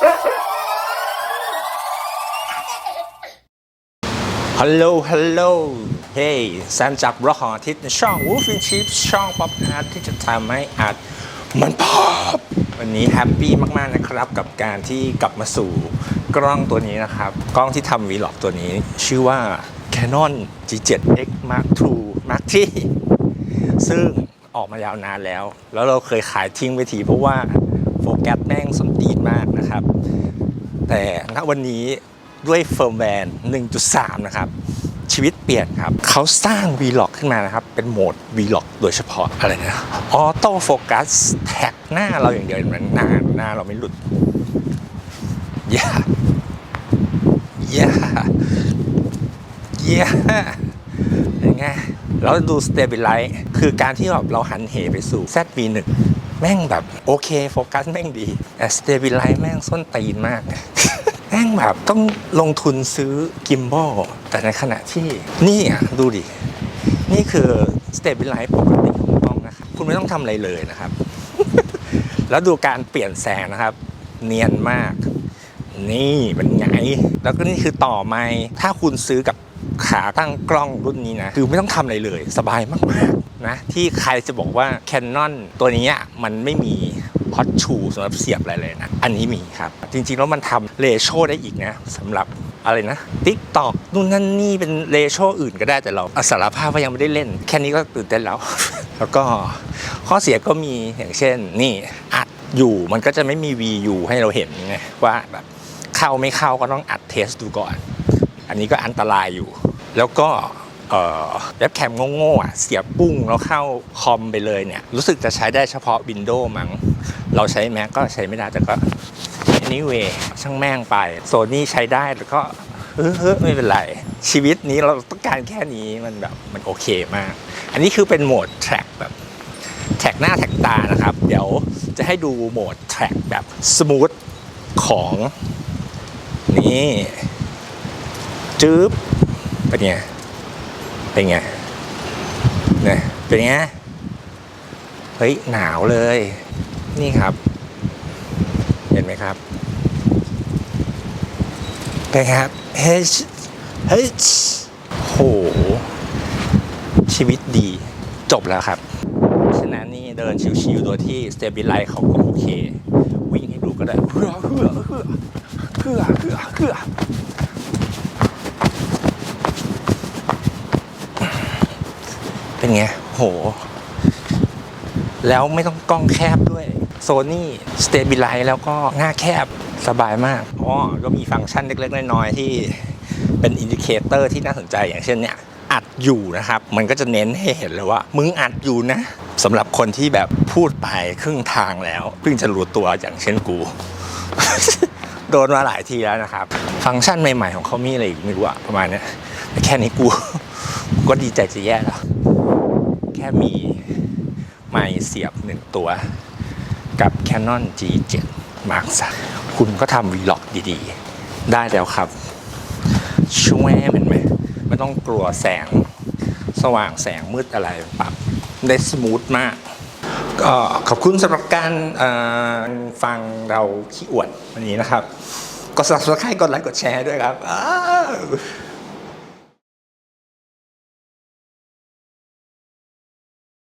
ฮัลโหล ฮัลโหล เฮ้ยแซมจากบล็อกของอาทิตย์ในช่อง Wolf in Chief ช่องป๊อปอาร์ตที่จะทำให้อาร์ตมันพอบวันนี้แฮปปี้มาก ๆ นะครับ กับการที่กลับมาสู่กล้องตัวนี้นะครับ กล้องที่ทำวีล็อกตัวนี้ ชื่อว่า Canon G7X Mark II Mark III ซึ่งออกมายาวนานแล้ว แล้วเราเคยขายทิ้งไปทีเพราะว่า โฟกัสแม่งสนตีนมากนะครับ แต่ณวันนี้ด้วยเฟิร์มแวร์1.3 นะครับ ชีวิตเปลี่ยนครับเขาสร้าง Vlog ขึ้นมานะครับ เป็นโหมด Vlog โดยเฉพาะอะไรนะออโต้โฟกัสแท็กหน้าเราอย่างเดียวเหมือนหน้าหน้าเราไม่หลุดอย่าอย่าย่าย่างไงเราดู Stabilize คือการที่แบบเราหันเหไปสู่ ZV1 แม่งแบบโอเคโฟกัสแม่งดีแต่ Stabilize แม่งส้นตีนมาก แม่งแบบต้องลงทุนซื้อกิมบอลแต่ในขณะที่นี่อะดูดิ นี่คือ Stabilize ปกติของกล้องนะครับคุณไม่ต้องทำอะไรเลยนะครับ แล้วดูการเปลี่ยนแสงนะครับ เนียนมาก นี่เป็นไง แล้วก็นี่คือต่อไม้ถ้าคุณซื้อกับขาตั้งกล้องรุ่นนี้นะ คือไม่ต้องทำอะไรเลย สบายมากๆ นะที่ใครจะบอกว่า Canon ตัวนี้มันไม่มีฮอตชูสำหรับเสียบอะไรเลยนะ อันนี้มีครับ จริงๆแล้วมันทำเลโชได้อีกนะสำหรับอะไรนะ TikTok นู่นนั่นนี่เป็นเลโชอื่นก็ได้แต่เราสารภาพว่ายังไม่ได้เล่น แค่นี้ก็ตื่นเต้นแล้ว แล้วก็ข้อเสียก็มีอย่างเช่น นี่อัดอยู่มันก็จะไม่มี VU ให้เราเห็นไงว่าแบบเข้าไม่เข้าก็ต้องอัดเทสดูก่อน อันนี้ก็อันตรายอยู่ แล้วก็ เอ่อเว็บแคมโง่ๆอะเสียบปุ้งแล้วเข้าคอมไปเลยเนี่ย รู้สึกจะใช้ได้เฉพาะ Windows มั้ง เราใช้ Mac ก็ใช้ไม่ได้แต่ก็ anyway ช่างแม่งไปโซนี่ใช้ได้แล้วก็เออไม่เป็นไร ชีวิตนี้เราต้องการแค่นี้มันแบบมันโอเคมาก อันนี้คือเป็นโหมดแทร็กแบบแท็กหน้าแท็กตานะครับ เดี๋ยวจะให้ดูโหมดแทร็กแบบสมูทของนี่จื๊บเป็นไง เป็นไงเนี่ยเป็นไงเฮ้ยหนาวเลย นี่ครับ เห็นไหมครับเป็นไงครับเฮ้ยเฮ้ยโห ชีวิตดีจบแล้วครับฉะนั้นนี่เดินชิวๆโดยที่ Stabilize เขาก็โอเค วิ่งให้ดูก็ได้เฮือเฮือเฮือเฮือเฮือเฮือ เป็นไง โห แล้วไม่ต้องกล้องแคบด้วยโซนี่ Stabilize แล้วก็หน้าแคบสบายมากอ๋อก็มีฟังก์ชันเล็กๆ น้อยๆ ที่เป็นอินดิเคเตอร์ที่น่าสนใจอย่างเช่นเนี่ยอัดอยู่นะครับ มันก็จะเน้นให้เห็นเลยว่า มึงอัดอยู่นะสำหรับคนที่แบบพูดไปครึ่งทางแล้ว เพิ่งจะรู้ตัวอย่างเช่นกู โดนมาหลายทีแล้วนะครับ ฟังก์ชันใหม่ๆของเขามีอะไรอีกไม่รู้อะประมาณเนี้ยแค่นี้กู ก็ดีใจจะแย่แล้ว แค่มีไม้เสียบหนึ่งตัว กับ Canon G7 Mark III คุณก็ทำ Vlog ดีๆ ได้แล้วครับ ช่วยเห็นไหมไม่ต้องกลัวแสงสว่างแสงมืดอะไรปรับได้สมูทมากก็ขอบคุณสำหรับการฟังเราขี้อวดวันนี้นะครับกด subscribe กดไลค์กดแชร์ด้วยครับ